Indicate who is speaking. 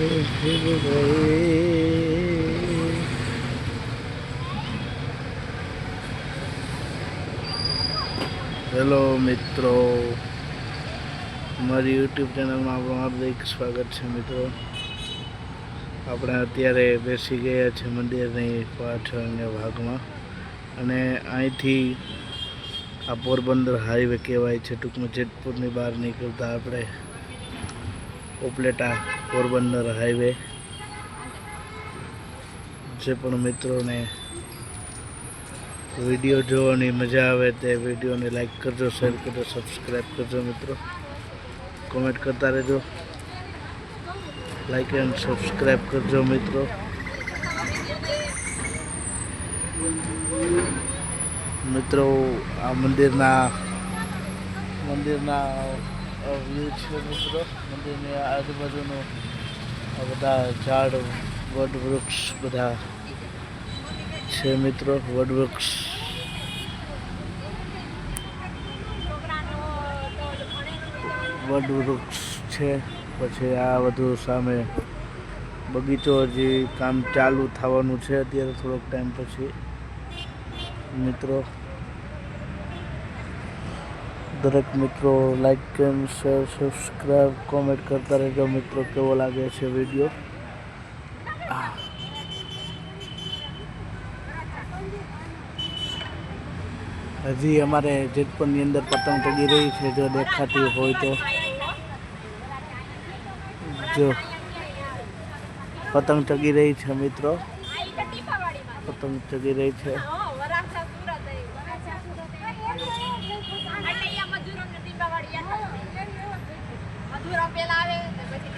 Speaker 1: Hello મિત્રો. મારી YouTube ચેનલમાં આપણું હાર્દિક સ્વાગત છે, મિત્રો. આપણે અત્યારે બેસી ગયા છે મંદિરની પાછળના ભાગમાં. અને અહીંથી આ પોરબંદર હાઈવે કહેવાય છે. ટૂંકમાં જેતપુરની બહાર નીકળતા આપણે ઉપલેટા, પોરબંદર હાઈવે જે પણ મિત્રોને વીડિયો જોવાની મજા આવે તે વિડીયોને લાઈક કરજો શેર કરજો સબસ્ક્રાઈબ કરજો મિત્રો. કોમેન્ટ કરતા રહેજો. લાઈક એન્ડ સબસ્ક્રાઈબ કરજો મિત્રો. મિત્રો, આ મંદિરના મંદિરના વ્યૂ છે મિત્રો, મંદિરની આજુબાજુનું બધા ઝાડ વડ વૃક્ષ બધા છે મિત્રો વડવૃક્ષ વડવૃક્ષ છે, પછી આ બધું સામે બગીચો હજી કામ ચાલુ થવાનું છે, અત્યારે થોડોક ટાઈમ પછી. મિત્રો દરેક મિત્રો like and share subscribe comment કરતા રહેજો મિત્રો, કેવો લાગે છે વીડિયો હજી અમારે જેતપુરની અંદર પતંગ ચગી રહી છે, જો દેખાતી હોય તો. જો. પતંગ ચગી રહી છે મિત્રો. પતંગ ચગી રહી છે.
Speaker 2: મજૂરો પેલા આવે પછી